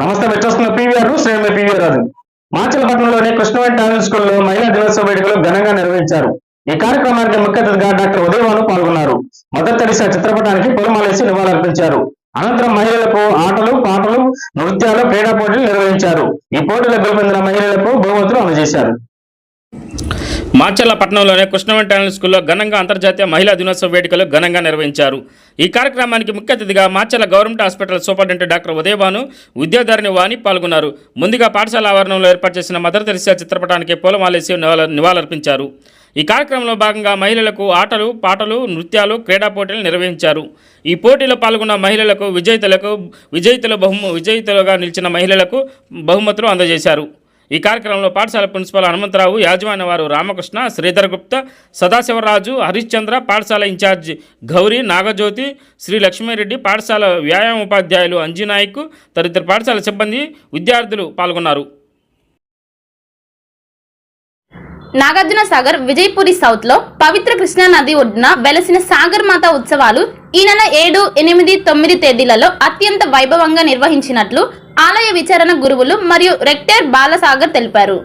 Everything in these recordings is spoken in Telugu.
నమస్తే మీరు PVR PVR PVR PVR Raju మాచలపట్నంలోని Krishnaveni talent స్కూల్లో మహిళా దినోత్సవ వేడుకలు ఘనంగా నిర్వహించారు. ఈ కార్యక్రమానికి ముఖ్య అతిథిగా డాక్టర్ ఉదయవాను పాల్గొన్నారు. మొదటి తడిసా చిత్రపటానికి పొలమాలేసి నివాళులర్పించారు. అనంతరం మహిళలకు ఆటలు పాటలు నృత్యాలు క్రీడా పోటీలు నిర్వహించారు. ఈ పోటీలో గెలుపొందిన మహిళలకు బహుమతులు అందజేశారు. మాచర్ల పట్టణంలోని కృష్ణవన్ టాలెంట్ స్కూల్లో ఘనంగా అంతర్జాతీయ మహిళా దినోత్సవ వేడుకలు ఘనంగా నిర్వహించారు. ఈ కార్యక్రమానికి ముఖ్య అతిథిగా Macherla government hospital superintendent doctor Udayabhanu Vidyadharini Vani పాల్గొన్నారు. ముందుగా పాఠశాల ఆవరణంలో ఏర్పాటు చేసిన మదర్ తెరిసా చిత్రపటానికి పూలమాలేసి నివాళులర్పించారు. ఈ కార్యక్రమంలో భాగంగా మహిళలకు ఆటలు పాటలు నృత్యాలు క్రీడా పోటీలు నిర్వహించారు. ఈ పోటీలో పాల్గొన్న మహిళలకు విజేతలకు విజేతల బహుమ విజేతలుగా నిలిచిన మహిళలకు బహుమతులు అందజేశారు. ఈ కార్యక్రమంలో పాఠశాల ప్రిన్సిపాల్ హనుమంతరావు యాజమాన్య వారు రామకృష్ణ శ్రీధర్ గుప్తా సదాశివరాజు హరిశ్చంద్ర పాఠశాల ఇన్ఛార్జ్ గౌరీ నాగజ్యోతి శ్రీ లక్ష్మీరెడ్డి పాఠశాల వ్యాయామ ఉపాధ్యాయులు అంజీనాయక్ తదితర పాఠశాల సిబ్బంది విద్యార్థులు పాల్గొన్నారు. నాగార్జున సాగర్ విజయపురి సౌత్లో పవిత్ర కృష్ణా నది ఒడ్డున వెలసిన సాగర్ మాత ఉత్సవాలు ఈ నెల ఏడు ఎనిమిది తొమ్మిది తేదీలలో అత్యంత వైభవంగా నిర్వహించినట్లు ఆలయ విచారణ గురువులు మరియు రెక్టర్ బాలసాగర్ తెలిపారు.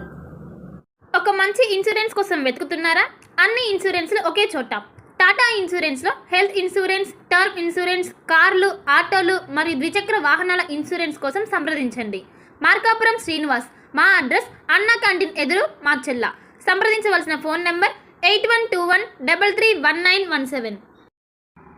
ఒక మంచి ఇన్సూరెన్స్ కోసం వెతుకుతున్నారా? అన్ని ఇన్సూరెన్స్లు ఒకే చోట. టాటా ఇన్సూరెన్స్లో హెల్త్ ఇన్సూరెన్స్ టర్మ్ ఇన్సూరెన్స్ కార్లు ఆటోలు మరియు ద్విచక్ర వాహనాల ఇన్సూరెన్స్ కోసం సంప్రదించండి. మార్కాపురం శ్రీనివాస్. మా అడ్రస్ అన్నా క్యాంటీన్ ఎదురు మార్చెల్ల. సంప్రదించవలసిన phone number eight one two one double three one nine one seven.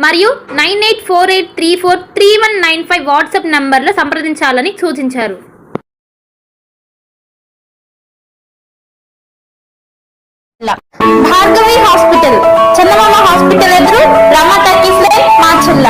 మరియు nine eight four eight three four three one nine five WhatsApp నంబర్లో సంప్రదించాలని సూచించారు. భార్గవి హాస్పిటల్ చందమామ హాస్పిటల్ ఎదురు రమా టాకీస్ లైన్ మాచల్ల